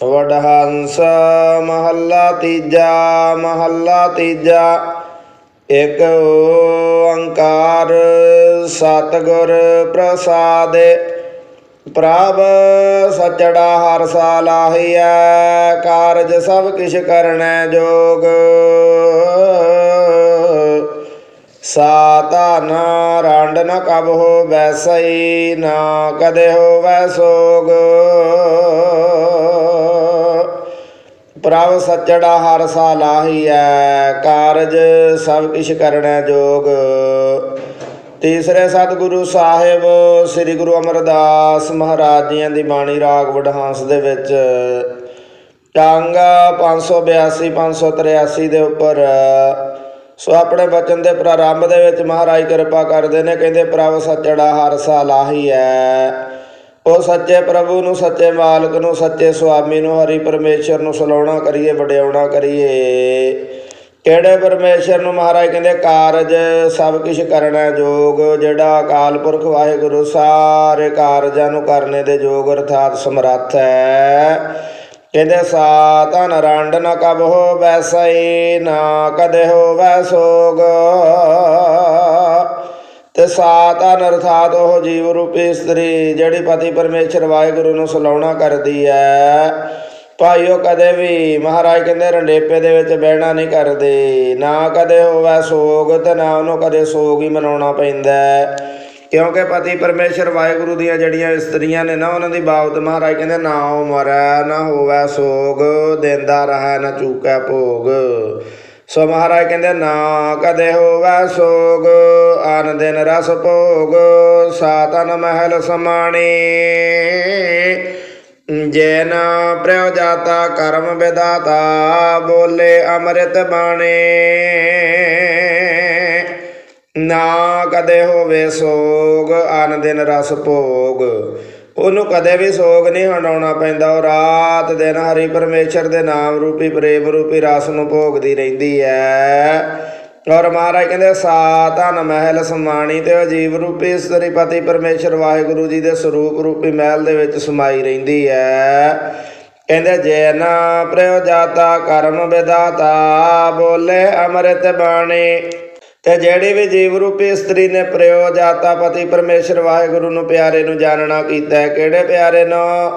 ਵਡਹੰਸ ਮਹੱਲਾ ਤੀਜਾ ਮਹੱਲਾ ਤੀਜਾ। ਇਕ ਓੰਕਾਰ ਸਤਿਗੁਰ ਪ੍ਰਸਾਦ। ਪ੍ਰਭ ਸਚੜਾ ਹਰ ਸਾਲਾਹੀਐ ਕਾਰਜ ਸਭ ਕਿਛ ਕਰਨੈ ਜੋਗ। ਸਾਤਾਨ ਰੰਡ ਨ ਕਬ ਹੋ ਵੈਸਈ ਨਾ ਕਦੇ ਹੋ ਵੈਸੋਗ ਪ੍ਰਭ ਸੱਚੜਾ ਹਰ ਸਾਲਾਹੀਐ ਕਾਰਜ ਸਭ ਕਿਛ ਕਰਨੈ ਜੋਗ। ਤੀਸਰੇ ਸਤਿਗੁਰੂ ਸਾਹਿਬ, ਸ੍ਰੀ ਗੁਰੂ ਅਮਰਦਾਸ ਮਹਾਰਾਜ ਜੀਆਂ ਦੀ ਬਾਣੀ ਰਾਗ ਵਡਹਾਂਸ ਦੇ ਵਿੱਚ, ਟੰਗ 582 583 ਦੇ ਉੱਪਰ, ਸੋ ਆਪਣੇ ਬਚਨ ਦੇ ਪ੍ਰਾਰੰਭ ਦੇ ਵਿੱਚ ਮਹਾਰਾਜ ਕਿਰਪਾ ਕਰਦੇ ਨੇ, ਕਹਿੰਦੇ ਪ੍ਰਭ ਸੱਚੜਾ ਹਰ ਸਾਲਾਹੀ ਹੈ ਉਹ ਸੱਚੇ ਪ੍ਰਭੂ ਨੂੰ, ਸੱਚੇ ਮਾਲਕ ਨੂੰ, ਸੱਚੇ ਸੁਆਮੀ ਨੂੰ, ਹਰੀ ਪਰਮੇਸ਼ਰ ਨੂੰ ਸਲਾਉਣਾ ਕਰੀਏ, ਵਡਿਆਉਣਾ ਕਰੀਏ। ਕਿਹੜੇ ਪਰਮੇਸ਼ਰ ਨੂੰ ਮਹਾਰਾਜ ਕਹਿੰਦੇ, ਕਾਰਜ ਸਭ ਕੁਝ ਕਰਨਾ ਜੋਗ, ਜਿਹੜਾ ਅਕਾਲ ਪੁਰਖ ਵਾਹਿਗੁਰੂ ਸਾਰੇ ਕਾਰਜਾਂ ਨੂੰ ਕਰਨੇ ਦੇ ਯੋਗ ਅਰਥਾਤ ਸਮਰੱਥ ਹੈ। ਕਹਿੰਦੇ ਸਾਤਨ ਰੰਡ ਨ ਕਬ ਹੋ ਵੈਸਈ ਨਾ ਕਦੇ ਹੋ ਵੈ ਤੇ ਸਾਤਨ ਅਰਥਾਤ ਉਹ ਜੀਵ ਰੂਪੀ ਇਸਤਰੀ ਜਿਹੜੀ ਪਤੀ ਪਰਮੇਸ਼ਰ ਵਾਹਿਗੁਰੂ ਨੂੰ ਸਲਾਉਣਾ ਕਰਦੀ ਹੈ ਭਾਈਓ ਕਦੇ ਵੀ ਮਹਾਰਾਜ ਕਹਿੰਦੇ ਰੰਡੇਪੇ ਦੇ ਵਿੱਚ ਬਹਿਣਾ ਨਹੀਂ ਕਰਦੇ। ਨਾ ਕਦੇ ਹੋਵੇ ਸੋਗ ਤੇ ਨਾ ਉਹਨੂੰ ਕਦੇ ਸੋਗ ਹੀ ਮਨਾਉਣਾ ਪੈਂਦਾ ਕਿਉਂਕਿ ਪਤੀ ਪਰਮੇਸ਼ਰ ਵਾਹਿਗੁਰੂ ਦੀਆਂ ਜਿਹੜੀਆਂ ਇਸਤਰੀਆਂ ਨੇ ਨਾ, ਉਹਨਾਂ ਦੀ ਬਾਬਤ ਮਹਾਰਾਜ ਕਹਿੰਦੇ ਨਾ ਉਹ ਮਰੈ, ਨਾ ਹੋਵੇ ਸੋਗ, ਦਿੰਦਾ ਰਹੈ, ਨਾ ਚੂਕੈ ਭੋਗ। ਸੋ ਮਹਾਰਾਜ ਕਹਿੰਦੇ, ਨਾ ਕਦੇ ਹੋਵੇ ਸੋਗ, ਆਨ ਦਿਨ ਰਸ ਭੋਗ ਸਾਤਨ ਮਹਿਲ ਸਮਾਣੀ। ਜੈਨ ਪ੍ਰਯੋ ਜਾਤਾ, ਕਰਮ ਵਿਦਾਤਾ ਬੋਲੇ ਅੰਮ੍ਰਿਤ ਬਾਣੇ। ਨਾ ਕਦੇ ਹੋਵੇ ਸੋਗ ਅਨ ਦਿਨ ਰਸ ਭੋਗ। ਉਹਨੂੰ ਕਦੇ ਵੀ ਸੋਗ ਨਹੀਂ ਹਟਾਉਣਾ ਪੈਂਦਾ। ਉਹ ਰਾਤ ਦਿਨ ਹਰੀ ਪਰਮੇਸ਼ਰ ਦੇ ਨਾਮ ਰੂਪੀ, ਪ੍ਰੇਮ ਰੂਪੀ ਰਸ ਨੂੰ ਭੋਗਦੀ ਰਹਿੰਦੀ ਹੈ ਔਰ ਮਹਾਰਾਜ ਕਹਿੰਦੇ ਸਾਤਨ ਮਹਿਲ ਸਮਾਣੀ ਤੇ ਉਹ ਰੂਪੀ ਸ੍ਰੀ ਪਤੀ ਪਰਮੇਸ਼ਰ ਵਾਹਿਗੁਰੂ ਜੀ ਦੇ ਸਰੂਪ ਰੂਪੀ ਮਹਿਲ ਦੇ ਵਿੱਚ ਸਮਾਈ ਰਹਿੰਦੀ ਹੈ ਕਹਿੰਦੇ ਜੈਨ ਪ੍ਰਯੋ ਜਾਤਾ ਕਰਮ ਵਿਦਾਤਾ ਬੋਲੇ ਅੰਮ੍ਰਿਤ ਬਾਣੀ। ਤੇ ਜਿਹੜੀ ਵੀ ਜੀਵ ਰੂਪੀ ਇਸਤਰੀ ਨੇ ਪ੍ਰਯੋ ਜਾਤਾ ਪਤੀ ਪਰਮੇਸ਼ਰ ਵਾਹਿਗੁਰੂ ਨੂੰ ਪਿਆਰੇ ਨੂੰ ਜਾਣਨਾ ਕੀਤਾ ਕਿਹੜੇ ਪਿਆਰੇ ਨੂੰ?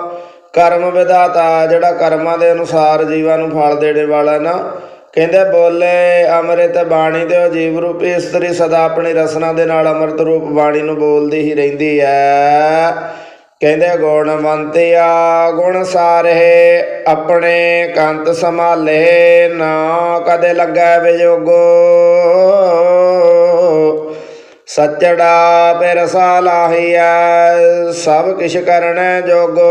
ਕਰਮ ਵਿਦਾਤਾ ਜਿਹੜਾ ਕਰਮਾਂ ਦੇ ਅਨੁਸਾਰ ਜੀਵਾਂ ਨੂੰ ਫਲ ਦੇਣ ਵਾਲਾ ਨਾ। ਕਹਿੰਦੇ, ਬੋਲੇ, ਅੰਮ੍ਰਿਤ ਬਾਣੀ ਤੇ ਉਹ ਜੀਵ ਰੂਪੀ ਇਸਤਰੀ ਸਦਾ ਆਪਣੀ ਰਸਨਾ ਦੇ ਨਾਲ ਅੰਮ੍ਰਿਤ ਰੂਪ ਬਾਣੀ ਨੂੰ ਬੋਲਦੀ ਹੀ ਰਹਿੰਦੀ ਹੈ। ਕਹਿੰਦੇ ਗੁਣਵੰਤਿਆ ਗੁਣ ਸਾਰੇ ਆਪਣੇ ਕੰਤ ਸੰਭਾਲੇ, ਨਾ ਕਦੇ ਲੱਗਾ ਵਿਜੋਗੋ ਸੱਚੜਾ ਪਿਰ ਸਾਲਾਹੀਐ ਸਭ ਕਿਛ ਕਰਨੈ ਜੋਗੋ।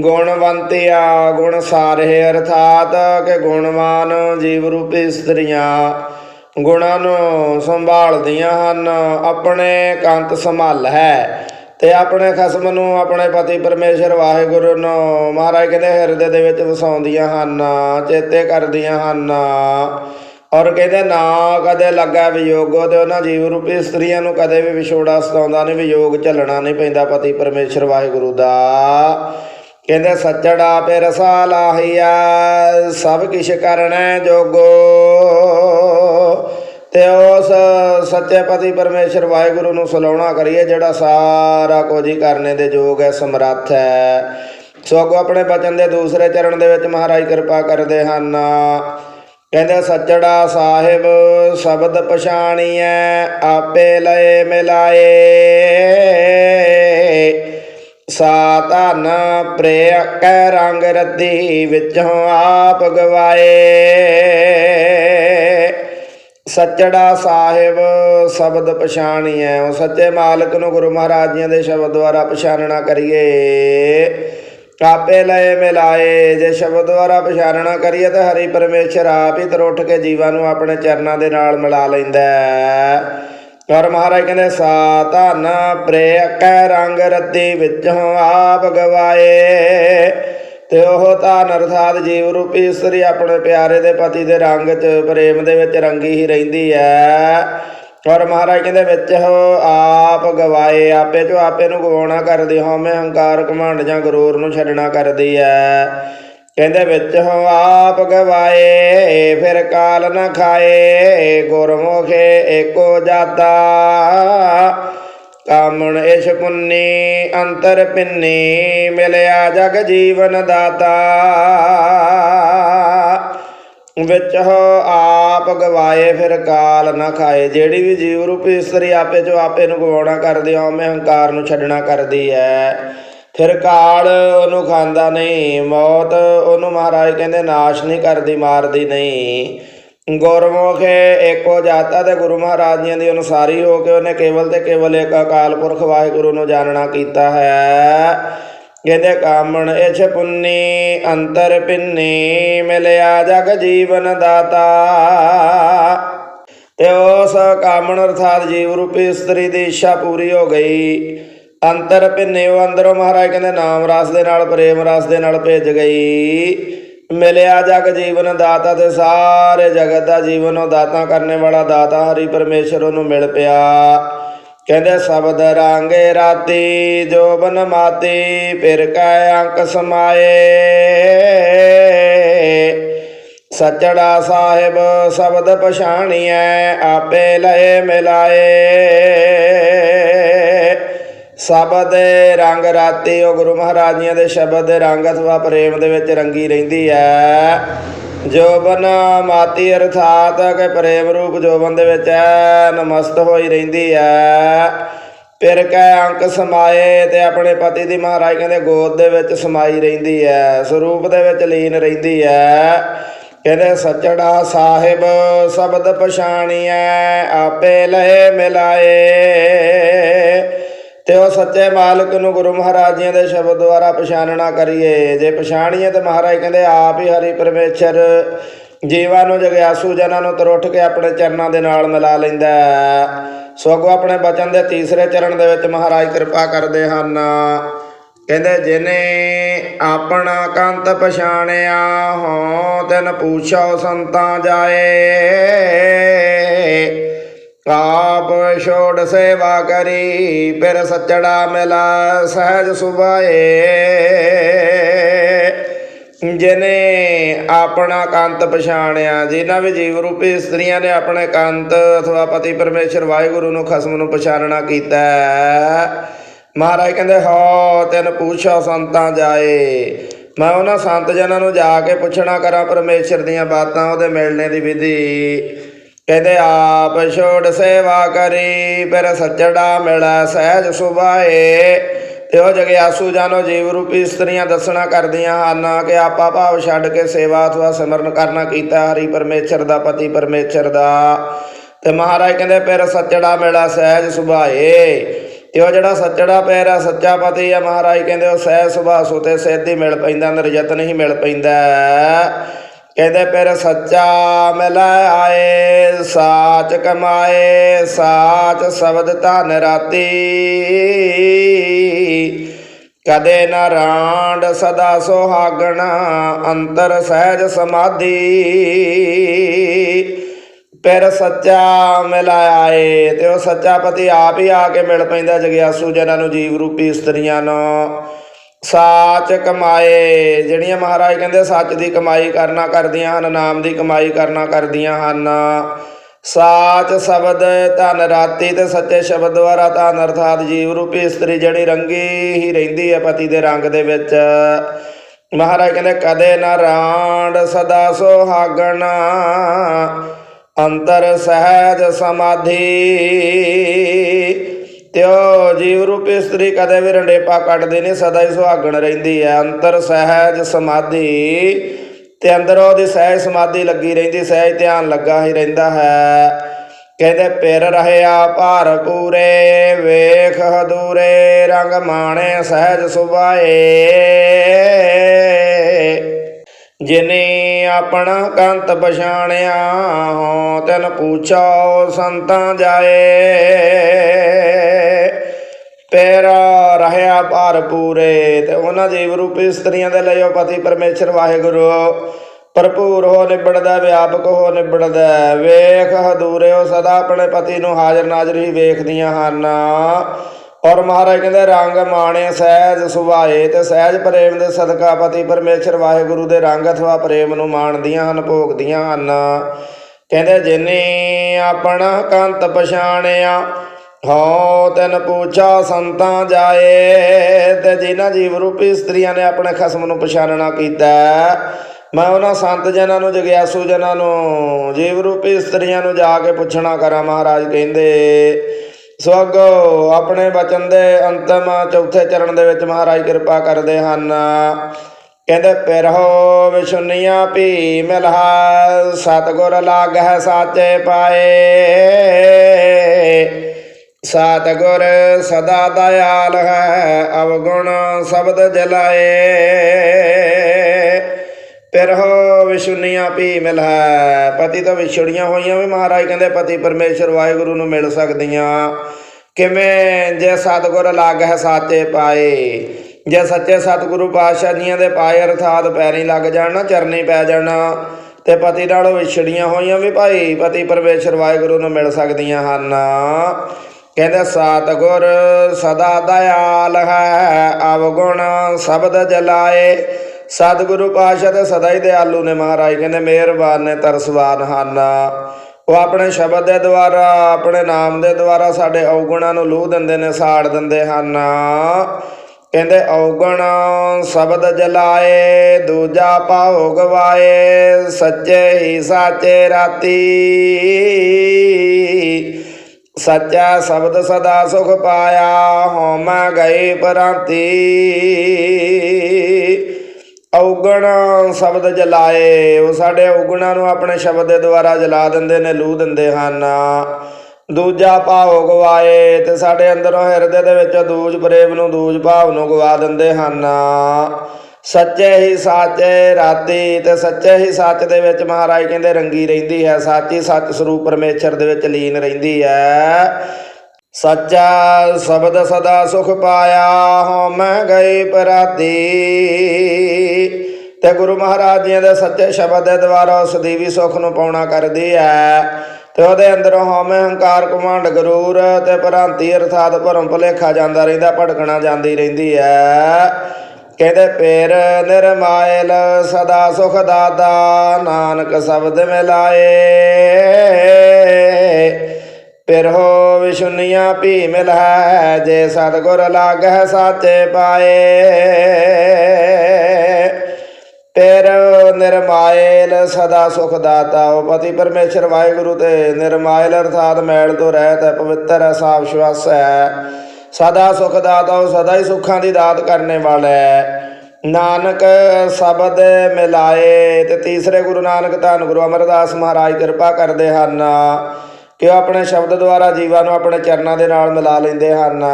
ਗੁਣਵੰਤਿਆ ਗੁਣ ਸਾਰੇ ਅਰਥਾਤ, ਕਿ ਗੁਣਵਾਨ ਜੀਵ ਰੂਪੀ ਇਸਤਰੀਆਂ ਗੁਣਾਂ ਨੂੰ ਸੰਭਾਲਦੀਆਂ ਹਨ। ਆਪਣੇ ਕੰਤ ਸੰਭਾਲ ਹੈ ਤੇ ਆਪਣੇ ਖਸਮ ਨੂੰ ਆਪਣੇ ਪਤੀ ਪਰਮੇਸ਼ਰ ਵਾਹਿਗੁਰੂ ਨੂੰ ਮਹਾਰਾਜ ਕਹਿੰਦੇ ਹਿਰਦੇ ਦੇ ਵਿੱਚ ਵਸਾਉਂਦੀਆਂ ਹਨ, ਚੇਤੇ ਕਰਦੀਆਂ ਹਨ। ਔਰ ਕਹਿੰਦੇ ਨਾ ਕਦੇ ਲੱਗਾ ਵਿਯੋਗੋ ਤੇ ਉਹਨਾਂ ਜੀਵ ਰੂਪੀ ਇਸਤਰੀਆਂ ਨੂੰ ਕਦੇ ਵੀ ਵਿਛੋੜਾ ਸਤਾਉਂਦਾ ਨਹੀਂ, ਵਿਯੋਗ ਝੱਲਣਾ ਨਹੀਂ ਪੈਂਦਾ ਪਤੀ ਪਰਮੇਸ਼ਰ ਵਾਹਿਗੁਰੂ ਦਾ। ਕਹਿੰਦੇ ਸੱਚੜਾ ਪੇ ਰਸਾ ਲਾਹੀਆ ਸਭ ਕਿਛ ਕਰਨਾ ਜੋਗੋ। ਤੇ ਉਸ ਸੱਚੇ ਪਤੀ ਪਰਮੇਸ਼ਰ ਵਾਹਿਗੁਰੂ ਨੂੰ ਸਲਾਉਣਾ ਕਰੀਏ ਜਿਹੜਾ ਸਾਰਾ ਕੁਝ ਹੀ ਕਰਨੇ ਦੇ ਯੋਗ ਹੈ, ਸਮਰੱਥ ਹੈ। ਸੋ ਅੱਗੋਂ ਆਪਣੇ ਬਚਨ ਦੇ ਦੂਸਰੇ ਚਰਨ ਦੇ ਵਿੱਚ ਮਹਾਰਾਜ ਕਿਰਪਾ ਕਰਦੇ ਹਨ। ਕਹਿੰਦੇ ਸੱਚੜਾ ਸਾਹਿਬ ਸ਼ਬਦ ਪਛਾਣੀਐ, ਆਪੇ ਲਏ ਮਿਲਾਏ। ਸਾਤਨ ਪ੍ਰਿਯ ਕੈ ਰੰਗ ਰੱਦੀ ਵਿੱਚੋਂ ਆਪ ਗਵਾਏ। ਸੱਚੜਾ ਸਾਹਿਬ ਸ਼ਬਦ ਪਛਾਣੀਐ, ਉਹ ਸੱਚੇ ਮਾਲਕ ਨੂੰ ਗੁਰੂ ਮਹਾਰਾਜ ਜੀਆਂ ਦੇ ਸ਼ਬਦ ਦੁਆਰਾ ਪਛਾਣਨਾ ਕਰੀਏ। ਆਪੇ ਲਏ ਮਿਲਾਏ, ਜੇ ਸ਼ਬਦ ਦੁਆਰਾ ਪਛਾਣਨਾ ਕਰੀਏ ਤਾਂ ਹਰੀ ਪਰਮੇਸ਼ਰ ਆਪ ਹੀ ਤਰੁੱਠ ਕੇ ਜੀਵਾਂ ਨੂੰ ਆਪਣੇ ਚਰਨਾਂ ਦੇ ਨਾਲ ਮਿਲਾ ਲੈਂਦਾ ਹੈ। ਔਰ ਮਹਾਰਾਜ ਕਹਿੰਦੇ ਸਾ ਸਾਤਨ ਪ੍ਰਿਯ ਕੈ ਰੰਗ ਰੱਤੀ ਵਿੱਚੋਂ ਆਪ ਗਵਾਏ। ਤੇ ਉਹ ਤਾਂ ਅਰਥਾਤ ਜੀਵ ਰੂਪੀ ਇਸਤਰੀ ਆਪਣੇ ਪਿਆਰੇ ਦੇ ਪਤੀ ਦੇ ਰੰਗ 'ਚ, ਪ੍ਰੇਮ ਦੇ ਵਿੱਚ ਰੰਗੀ ਹੀ ਰਹਿੰਦੀ ਹੈ। ਔਰ ਮਹਾਰਾਜ ਕਹਿੰਦੇ, ਵਿੱਚ ਹੋ, ਆਪ ਗਵਾਏ, ਆਪੇ ਜੋ ਆਪੇ ਨੂੰ ਗਵਾਉਣਾ ਕਰਦੀ ਮੈਂ ਹੰਕਾਰ ਘਮੰਡ ਜਾਂ ਗਰੂਰ ਨੂੰ ਛੱਡਣਾ ਕਰਦੀ ਐ। ਕਹਿੰਦੇ, ਵਿੱਚ ਹੋ, ਆਪ ਗਵਾਏ, ਫਿਰ ਕਾਲ ਨਾ ਖਾਏ, ਗੁਰਮੁਖੇ ਏਕੋ ਜਾਤਾ। ਕਾਮਣ ਇਸ਼ ਪੁੰਨੀ, ਅੰਤਰ ਪਿੰਨੀ, ਮਿਲਿਆ ਜਗ ਜੀਵਨ ਦਾਤਾ। ਵਿੱਚ ਹੋ ਆਪ ਗਵਾਏ, ਫਿਰ ਕਾਲ ਨਾ ਖਾਏ। ਜਿਹੜੀ ਵੀ ਜੀਵ ਰੂਪ ਇਸਤਰੀ ਆਪੇ ਜੋ ਆਪੇ ਨੂੰ ਗਵਾਉਣਾ ਕਰਦੀ ਆ ਮੈਂ ਹੰਕਾਰ ਨੂੰ ਛੱਡਣਾ ਕਰਦੀ ਐ। ਫਿਰ ਕਾਲ ਉਹਨੂੰ ਖਾਂਦਾ ਨਹੀਂ, ਮੌਤ ਉਹਨੂੰ ਮਹਾਰਾਜ ਕਹਿੰਦੇ ਨਾਸ਼ ਨਹੀਂ ਕਰਦੀ, ਮਾਰਦੀ ਨਹੀਂ। ਗੁਰਮੁਖੇ ਏਕੋ ਜਾਤਾ ਤੇ ਗੁਰੂ ਮਹਾਰਾਜ ਜੀਆਂ ਦੀ ਅਨੁਸਾਰੀ ਹੋ ਕੇ ਉਹਨੇ ਕੇਵਲ ਤੇ ਕੇਵਲ ਇੱਕ ਅਕਾਲ ਪੁਰਖ ਵਾਹਿਗੁਰੂ ਨੂੰ ਜਾਣਨਾ ਕੀਤਾ ਹੈ। ਕਹਿੰਦੇ ਕਾਮਣ ਇਛ ਪੁੰਨੀ ਅੰਤਰ ਪਿੰਨੀ ਮਿਲਿਆ ਜਗ ਜੀਵਨ ਦਾਤਾ ਤੇ ਉਸ ਕਾਮਣ ਅਰਥਾਤ ਜੀਵ ਰੂਪੀ ਇਸਤਰੀ ਦੀ ਇੱਛਾ ਪੂਰੀ ਹੋ ਗਈ ਅੰਤਰ ਪਿੰਨੇ ਉਹ ਅੰਦਰੋਂ ਮਹਾਰਾਜ ਕਹਿੰਦੇ ਨਾਮ ਰਸ ਦੇ ਨਾਲ ਪ੍ਰੇਮ ਰਸ ਦੇ ਨਾਲ ਭੇਜ ਗਈ ਮਿਲਿਆ ਜਗ ਜੀਵਨ ਦਾਤਾ ਤੇ ਸਾਰੇ ਜਗਤ ਦਾ ਜੀਵਨ ਉਹ ਦਾਤਾ ਕਰਨੇ ਵਾਲਾ ਦਾਤਾ ਹਰੀ ਪਰਮੇਸ਼ਰ ਉਹਨੂੰ ਮਿਲ ਪਿਆ ਕਹਿੰਦੇ, ਸ਼ਬਦ ਰਾਂਗੇ ਰਾਤੀ ਜੋਬਨ ਮਾਤੀ, ਫਿਰ ਕੈ ਅੰਕ ਸਮਾਏ। ਸੱਚੜਾ ਸਾਹਿਬ ਸ਼ਬਦ ਪਛਾਣੀਐ, ਆਪੇ ਲਏ ਮਿਲਾਏ। ਸ਼ਬਦ ਰੰਗ ਰਾਤੀ, ਉਹ ਗੁਰੂ ਮਹਾਰਾਜੀਆਂ ਦੇ ਸ਼ਬਦ, ਰੰਗ ਅਥਵਾ ਪ੍ਰੇਮ ਦੇ ਵਿੱਚ ਰੰਗੀ ਰਹਿੰਦੀ ਹੈ ਜੋਬਨ ਮਾਤੀ ਅਰਥਾਤ ਕਿ ਪ੍ਰੇਮ ਰੂਪ ਜੋਬਨ ਦੇ ਵਿੱਚ ਹੈ ਨਮਸਤ ਹੋਈ ਰਹਿੰਦੀ ਹੈ ਫਿਰ ਕੈ ਅੰਕ ਸਮਾਏ ਤੇ ਆਪਣੇ ਪਤੀ ਦੀ ਮਹਾਰਾਜ ਕਹਿੰਦੇ ਗੋਦ ਦੇ ਵਿੱਚ ਸਮਾਈ ਰਹਿੰਦੀ ਹੈ ਸਰੂਪ ਦੇ ਵਿੱਚ ਲੀਨ ਰਹਿੰਦੀ ਹੈ ਕਹਿੰਦੇ ਸੱਚੜਾ ਸਾਹਿਬ ਸ਼ਬਦ ਪਛਾਣੀਐ, ਆਪੇ ਲਏ ਮਿਲਾਏ। ਤੇ ਉਹ ਸੱਚੇ ਮਾਲਕ ਨੂੰ ਗੁਰੂ ਮਹਾਰਾਜ ਜੀਆਂ ਦੇ ਸ਼ਬਦ ਦੁਆਰਾ ਪਛਾਣਨਾ ਕਰੀਏ। ਜੇ ਪਛਾਣੀਏ ਤੇ ਮਹਾਰਾਜ ਕਹਿੰਦੇ, ਆਪ ਹੀ ਹਰੀ ਪਰਮੇਸ਼ਰ ਜੀਵਾਂ ਨੂੰ, ਜਗਿਆਸੂ ਜਨਾਂ ਨੂੰ ਤਰੁੱਠ ਕੇ ਆਪਣੇ ਚਰਨਾਂ ਦੇ ਨਾਲ ਮਿਲਾ ਲੈਂਦਾ ਹੈ। ਸੋ ਅੱਗੋਂ ਆਪਣੇ ਬਚਨ ਦੇ ਤੀਸਰੇ ਚਰਨ ਦੇ ਵਿੱਚ ਮਹਾਰਾਜ ਕਿਰਪਾ ਕਰਦੇ ਹਨ। ਕਹਿੰਦੇ, ਜਿਨੇ ਆਪਣਾ ਕੰਤ ਪਛਾਣਿਆ ਹੋ ਤੈਨ ਪੁੱਛੋ ਸੰਤਾਂ ਜਾਏ। ਆਪ ਛੋੜ ਸੇਵਾ ਕਰੀ, ਫਿਰ ਸੱਚੜਾ ਮਿਲਾ ਸਹਿਜ ਸੁਭਾਏ। ਜਿਨੇ ਆਪਣਾ ਕੰਤ ਪਛਾਣਿਆ, ਜਿਨ੍ਹਾਂ ਵੀ ਜੀਵ ਰੂਪੀ ਇਸਤਰੀਆਂ ਨੇ ਆਪਣੇ ਕੰਤ ਅਥਵਾ ਪਤੀ ਪਰਮੇਸ਼ਰ ਵਾਹਿਗੁਰੂ ਨੂੰ ਖਸਮ ਨੂੰ ਪਛਾਣਨਾ ਕੀਤਾ ਮਹਾਰਾਜ ਕਹਿੰਦੇ, ਹੋ, ਤੈਨ ਪੁੱਛੋ ਸੰਤਾਂ ਜਾਏ। ਮੈਂ ਉਹਨਾਂ ਸੰਤ ਜਨਾਂ ਨੂੰ ਜਾ ਕੇ ਪੁੱਛਣਾ ਕਰਾਂ ਪਰਮੇਸ਼ਰ ਦੀਆਂ ਬਾਤਾਂ, ਉਹਦੇ ਮਿਲਣੇ ਦੀ ਵਿਧੀ। ਕਹਿੰਦੇ ਆਪ ਛੋੜ ਸੇਵਾ ਕਰੀ ਪਰ ਸੱਚੜਾ ਮਿਲੈ ਸਹਿਜ ਸੁਭਾਏ। ਤੇ ਉਹ ਜਗਿਆਸੂ ਜਾਨੋ ਜੀਵ ਰੂਪੀ ਇਸਤਰੀਆਂ ਦੱਸਣਾ ਕਰਦੀਆਂ ਹਨ ਕਿ ਆਪਾ ਭਾਵ ਛੱਡ ਕੇ ਸੇਵਾ ਅਥਵਾ ਸਿਮਰਨ ਕਰਨਾ ਕੀਤਾ ਹਰੀ ਪਰਮੇਸ਼ਰ ਦਾ, ਪਤੀ ਪਰਮੇਸ਼ਰ ਦਾ। ਤੇ ਮਹਾਰਾਜ ਕਹਿੰਦੇ, ਫਿਰ ਸੱਚੜਾ ਮਿਲੈ ਸਹਿਜ ਸੁਭਾਏ। ਤੇ ਉਹ ਜਿਹੜਾ ਸੱਚੜਾ ਪੈਰ ਆ ਸੱਚਾ ਪਤੀ ਆ ਮਹਾਰਾਜ ਕਹਿੰਦੇ, ਉਹ ਸਹਿਜ ਸੁਭਾਅ ਸੁਤੇ ਸਿੱਧੀ ਮਿਲ ਪੈਂਦਾ ਨਿਰਜਤ ਨਹੀਂ ਮਿਲ ਪੈਂਦਾ ਕਹਿੰਦੇ ਫਿਰ ਸੱਚਾ ਮਿਲੈ ਆਏ, ਸਾਚ ਕਮਾਏ, ਸਾਚ ਸ਼ਬਦ ਧਨ ਰਾਤੀ। ਕਦੇ ਨਾ ਰਾਂਡ ਸਦਾ ਸੁਹਾਗਣਾ, ਅੰਤਰ ਸਹਿਜ ਸਮਾਧੀ। ਫਿਰ ਸੱਚਾ ਮਿਲਾਏ ਤੇ ਉਹ ਸੱਚਾ ਪਤੀ ਆਪ ਹੀ ਆ ਕੇ ਮਿਲ ਪੈਂਦਾ, ਜਗਿਆਸੂ ਜਨਾਂ ਨੂੰ ਜੀਵ ਰੂਪੀ ਇਸਤਰੀਆਂ ਨੂੰ। ਸਾਚ ਕਮਾਏ, ਜਿਹੜੀਆਂ ਮਹਾਰਾਜ ਕਹਿੰਦੇ ਸੱਚ ਦੀ ਕਮਾਈ ਕਰਨਾ ਕਰਦੀਆਂ ਹਨ, ਨਾਮ ਦੀ ਕਮਾਈ ਕਰਨਾ ਕਰਦੀਆਂ ਹਨ। ਸਾਚ ਸ਼ਬਦ ਧਨ ਰਾਤੀ ਤੇ ਸੱਚੇ ਸ਼ਬਦ ਦੁਆਰਾ ਧਨ ਅਰਥਾਤ ਜੀਵ ਰੂਪੀ ਇਸਤਰੀ ਜਿਹੜੀ ਰੰਗੀ ਹੀ ਰਹਿੰਦੀ ਹੈ ਪਤੀ ਦੇ ਰੰਗ ਦੇ ਵਿੱਚ। ਮਹਾਰਾਜ ਕਹਿੰਦੇ, ਕਦੇ ਨਾ ਰਾਂਡ ਸਦਾ ਸੁਹਾਗਣ, ਅੰਤਰ ਸਹਿਜ ਸਮਾਧੀ। ਤੇ ਉਹ ਜੀਵ ਰੂਪੀ ਇਸਤਰੀ ਕਦੇ ਵੀ ਰੰਡੇਪਾ ਕੱਟਦੀ ਨਹੀਂ, ਸਦਾ ਹੀ ਸੁਹਾਗਣ ਰਹਿੰਦੀ ਹੈ। ਅੰਤਰ ਸਹਿਜ ਸਮਾਧੀ ਤੇ ਅੰਦਰ ਉਹਦੀ ਸਹਿਜ ਸਮਾਧੀ ਲੱਗੀ ਰਹਿੰਦੀ, ਸਹਿਜ ਧਿਆਨ ਲੱਗਾ ਹੀ ਰਹਿੰਦਾ ਹੈ। ਕਹਿੰਦੇ, ਪਿਰ ਰਹਿਆ ਭਾਰ ਪੂਰੇ, ਵੇਖ ਹਦੂਰੇ ਰੰਗ ਮਾਣੇ ਸਹਿਜ ਸੁਭਾਏ। ਜਿਨੇ ਆਪਣਾ ਕੰਤ ਪਛਾਣਿਆ ਹੋ, ਤੈਨ ਪੂਛਾਓ ਸੰਤਾਂ ਜਾਏ। ਪੈਰਾ ਰਹਿਆ ਭਾਰ ਪੂਰੇ, ਤੇ ਉਹਨਾਂ ਜੀਵ ਰੂਪੀ ਇਸਤਰੀਆਂ ਦੇ ਲਈ ਉਹ ਪਤੀ ਪਰਮੇਸ਼ਰ ਵਾਹਿਗੁਰੂ। ਭਰਪੂਰ ਹੋ ਨਿਬੜਦਾ, ਵਿਆਪਕ ਹੋ ਨਿਬੜਦਾ। ਵੇਖ ਹਦੂਰਿਓ ਸਦਾ ਆਪਣੇ ਪਤੀ ਨੂੰ ਹਾਜ਼ਰ ਨਾਜ਼ਰ ਹੀ ਵੇਖਦੀਆਂ ਹਨ। ਔਰ ਮਹਾਰਾਜ ਕਹਿੰਦੇ, ਰੰਗ ਮਾਣੇ ਸਹਿਜ ਸੁਭਾਏ ਤੇ ਸਹਿਜ ਪ੍ਰੇਮ ਦੇ ਸਦਕਾ ਪਤੀ ਪਰਮੇਸ਼ਰ ਵਾਹਿਗੁਰੂ ਦੇ ਰੰਗ ਅਥਵਾ ਪ੍ਰੇਮ ਨੂੰ ਮਾਣਦੀਆਂ ਹਨ, ਭੋਗਦੀਆਂ ਹਨ। ਕਹਿੰਦੇ, ਜਿਨੇ ਆਪਣਾ ਕੰਤ ਪਛਾਣਿਆ, ਹਉ ਤੈਨ ਪੂਛਾ ਸੰਤਾਂ ਜਾਏ, ਤੇ ਜਿਨ੍ਹਾਂ ਜੀਵ ਰੂਪੀ ਇਸਤਰੀਆਂ ਨੇ ਆਪਣੇ ਖਸਮ ਨੂੰ ਪਛਾਣਨਾ ਕੀਤਾ। ਮੈਂ ਉਹਨਾਂ ਸੰਤ ਜਨਾਂ ਨੂੰ, ਜਗਿਆਸੂ ਜਨਾਂ ਨੂੰ, ਜੀਵ ਰੂਪੀ ਇਸਤਰੀਆਂ ਨੂੰ ਜਾ ਕੇ ਪੁੱਛਣਾ ਕਰਾਂ, ਮਹਾਰਾਜ ਕਹਿੰਦੇ ਸਵਗੋ ਆਪਣੇ ਬਚਨ ਦੇ ਅੰਤਮ ਚੌਥੇ ਚਰਨ ਦੇ ਵਿੱਚ ਮਹਾਰਾਜ ਕਿਰਪਾ ਕਰਦੇ ਹਨ। ਕਹਿੰਦੇ, ਪਿਰਹੋ ਵਿਸ਼ੁਨੀਆਂ ਭੀ ਮਿਲਹਾ ਸਤਗੁਰ ਲਾਗ ਹੈ ਸਾਚੇ ਪਾਏ। ਸਤਗੁਰ ਸਦਾ ਦਇਆਲ ਹੈ, ਅਵਗੁਣ ਸ਼ਬਦ ਜਲਾਏ। ਪਿਰਹੋ ਵਿਸ਼ੁਨੀਆਂ ਭੀ ਮਿਲ ਹੈ। ਪਤੀ ਤਾਂ ਵਿਛੜੀਆਂ ਹੋਈਆਂ ਵੀ ਮਹਾਰਾਜ ਕਹਿੰਦੇ ਪਤੀ ਪਰਮੇਸ਼ਰ ਵਾਹਿਗੁਰੂ ਨੂੰ ਮਿਲ ਸਕਦੀਆਂ। ਕਿਵੇਂ? ਜੇ ਸਤਗੁਰ ਲੱਗ ਹੈ ਸਾਚੇ ਪਾਏ। ਜੇ ਸੱਚੇ ਸਤਿਗੁਰੂ ਪਾਤਸ਼ਾਹ ਜੀਆਂ ਦੇ ਪਾਏ ਅਰਥਾਤ ਪੈਰੀ ਲੱਗ ਜਾਣ ਨਾ ਚਰਨੀ ਪੈ ਜਾਣਾ, ਤੇ ਪਤੀ ਨਾਲੋਂ ਵਿਛੜੀਆਂ ਹੋਈਆਂ ਵੀ ਭਾਈ ਪਤੀ ਪਰਮੇਸ਼ਰ ਵਾਹਿਗੁਰੂ ਨੂੰ ਮਿਲ ਸਕਦੀਆਂ ਹਨ। ਕਹਿੰਦੇ ਸਤਿਗੁਰ ਸਦਾ ਦਇਆਲ ਹੈ, ਅਵਗੁਣ ਸ਼ਬਦ ਜਲਾਏ। ਸਤਿਗੁਰੂ ਪਾਤਸ਼ਾਹ ਤੇ ਸਦਾ ਹੀ ਦਿਆਲੂ ਨੇ ਮਹਾਰਾਜ, ਕਹਿੰਦੇ ਮਿਹਰਬਾਨ ਨੇ, ਤਰਸਵਾਨ ਹਨ। ਉਹ ਆਪਣੇ ਸ਼ਬਦ ਦੇ ਦੁਆਰਾ, ਆਪਣੇ ਨਾਮ ਦੇ ਦੁਆਰਾ ਸਾਡੇ ਔਗੁਣਾਂ ਨੂੰ ਲੂਹ ਦਿੰਦੇ ਨੇ, ਸਾੜ ਦਿੰਦੇ ਹਨ। ਕਹਿੰਦੇ ਔਗਣ ਸ਼ਬਦ ਜਲਾਏ, ਦੂਜਾ ਪਾਉ ਗਵਾਏ ਸੱਚੇ ਹੀ ਸਾਚੇ ਰਾਤੀ। ਸੱਚਾ ਸ਼ਬਦ ਸਦਾ ਸੁਖ ਪਾਇਆ ਹੋਮੈ ਗਏ ਪਰਾਂਤੀ ਔਗਣ ਸ਼ਬਦ ਜਲਾਏ। ਉਹ ਸਾਡੇ ਔਗਣਾਂ ਨੂੰ ਆਪਣੇ ਸ਼ਬਦ ਦੇ ਦੁਆਰਾ ਜਲਾ ਦਿੰਦੇ ਨੇ, ਲੂ ਦਿੰਦੇ ਹਨ। ਦੂਜਾ ਭਾਵ ਗਵਾਏ ਤੇ ਸਾਡੇ ਅੰਦਰੋਂ ਹਿਰਦੇ ਦੇ ਵਿੱਚ ਦੂਜ ਪ੍ਰੇਮ ਨੂੰ ਦੂਜ ਭਾਵ ਨੂੰ ਗਵਾ ਦਿੰਦੇ ਹਨ। ਸੱਚੇ ਹੀ ਸਾਚੇ ਰਾਤੀ ਤੇ ਸੱਚੇ ਹੀ ਸੱਚ ਦੇ ਵਿੱਚ ਮਹਾਰਾਜ ਕਹਿੰਦੇ ਰੰਗੀ ਰਹਿੰਦੀ ਹੈ, ਸਾਚੀ ਸੱਚ ਸਰੂਪ ਪਰਮੇਸ਼ਰ ਦੇ ਵਿੱਚ ਲੀਨ ਰਹਿੰਦੀ ਹੈ। ਸੱਚਾ ਸ਼ਬਦ ਸਦਾ ਸੁਖ ਪਾਇਆ ਹਉ ਮੈਂ ਗਈ ਪਰਾਤੀ। ਤੇ ਗੁਰੂ ਮਹਾਰਾਜ ਜੀ ਦੇ ਸੱਚੇ ਸ਼ਬਦ ਦੇ ਦੁਆਰਾ ਉਸ ਦੀ ਵੀ ਸੁਖ ਨੂੰ ਪਾਉਣਾ ਕਰਦੀ ਹੈ ਤੇ ਉਹਦੇ ਅੰਦਰੋਂ ਹਉਮੈ ਹੰਕਾਰ ਘਮੰਡ ਗਰੂਰ ਤੇ ਭ੍ਰਾਂਤੀ ਅਰਥਾਤ ਭਰਮ ਭੁਲੇਖਾ ਜਾਂਦਾ ਰਹਿੰਦਾ ਭਟਕਣਾ ਜਾਂਦੀ ਰਹਿੰਦੀ ਹੈ ਕਹਿੰਦੇ ਪੇਰ ਨਿਰਮਾਇਲ ਸਦਾ ਸੁਖ ਦਾਤਾ, ਨਾਨਕ ਸ਼ਬਦ ਮਿਲਾਏ। ਪਿਰਹੋ ਵਿਸ਼ੁਨੀਆਂ ਭੀ ਮਿਲ ਹੈ ਜੇ ਸਤਗੁਰ ਲਾਗ ਹੈ ਸਾਚੇ ਪਾਏ। ਪਿਰ ਨਿਰਮਾਇਲ ਸਦਾ ਸੁਖ ਦਾਤਾ। ਉਹ ਪਤੀ ਪਰਮੇਸ਼ਰ ਵਾਹਿਗੁਰੂ ਤੇ ਨਿਰਮਾਇਲ ਅਰਥਾਤ ਮੈਲ ਤੋਂ ਰਹਿਤ ਹੈ, ਪਵਿੱਤਰ ਹੈ, ਸਾਫ਼ ਸ਼ਵਾਸ ਹੈ। ਸਦਾ ਸੁਖ ਦਾਤਾ, ਉਹ ਸਦਾ ਹੀ ਸੁੱਖਾਂ ਦੀ ਦਾਤ ਕਰਨੇ ਵਾਲਾ ਹੈ। ਨਾਨਕ ਸ਼ਬਦ ਮਿਲਾਏ ਤੇ ਤੀਸਰੇ ਗੁਰੂ ਨਾਨਕ ਧੰਨ ਗੁਰੂ ਅਮਰਦਾਸ ਮਹਾਰਾਜ ਕਿਰਪਾ ਕਰਦੇ ਹਨ। ਕਿ ਉਹ ਆਪਣੇ ਸ਼ਬਦ ਦੁਆਰਾ ਜੀਵਾਂ ਨੂੰ ਆਪਣੇ ਚਰਨਾਂ ਦੇ ਨਾਲ ਮਿਲਾ ਲੈਂਦੇ ਹਨ?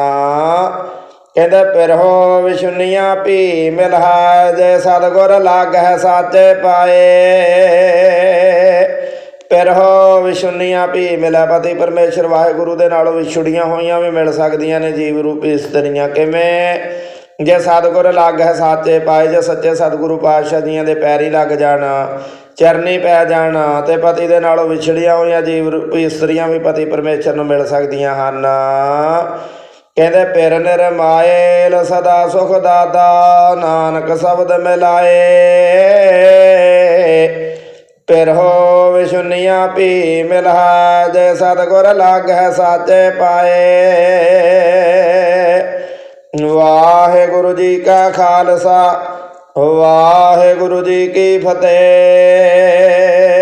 ਕਹਿੰਦੇ ਪਿਰਹੋ ਵਿਸ਼ੁਨੀਆਂ ਭੀ ਮਿਲਹਾ ਜੇ ਸਤਗੁਰ ਲੱਗ ਹੈ ਸਾਚੇ ਪਾਏ। ਪਿਰਹੋ ਵਿਛੁੰਨੀਆਂ ਭੀ ਮਿਲਾ ਪਤੀ ਪਰਮੇਸ਼ਰ ਵਾਹਿਗੁਰੂ ਦੇ ਨਾਲੋਂ ਵਿਛੜੀਆਂ ਹੋਈਆਂ ਵੀ ਮਿਲ ਸਕਦੀਆਂ ਨੇ ਜੀਵ ਰੂਪੀ ਇਸਤਰੀਆਂ ਕਿਵੇਂ? ਜੇ ਸਤਗੁਰ ਲੱਗ ਹੈ ਸਾਚੇ ਪਾਏ, ਜੇ ਸੱਚੇ ਸਤਿਗੁਰੂ ਪਾਤਸ਼ਾਹ ਜੀਆਂ ਦੇ ਪੈਰੀ ਲੱਗ ਜਾਣ, ਚਰਨੀ ਪੈ ਜਾਣ ਤੇ ਪਤੀ ਦੇ ਨਾਲੋਂ ਵਿਛੜੀਆਂ ਹੋਈਆਂ ਜੀਵ ਰੂਪੀ ਇਸਤਰੀਆਂ ਵੀ ਪਤੀ ਪਰਮੇਸ਼ਰ ਨੂੰ ਮਿਲ ਸਕਦੀਆਂ ਹਨ। ਕਹਿੰਦੇ ਪਿਰ ਨਿਰਮਾਇਲ ਸਦਾ ਸੁਖ ਦਾਤਾ, ਨਾਨਕ ਸ਼ਬਦ ਮਿਲਾਏ। ਪਿਰਹੋ ਵਿਸ਼ੁਨੀਆਂ ਭੀ ਮਿਲਹਾ, ਜੇ ਸਤਗੁਰ ਲੱਗ ਹੈ ਸਾਚੇ ਪਾਏ। ਵਾਹਿਗੁਰੂ ਜੀ ਕਾ ਖਾਲਸਾ, ਵਾਹਿਗੁਰੂ ਜੀ ਕੀ ਫਤਿਹ।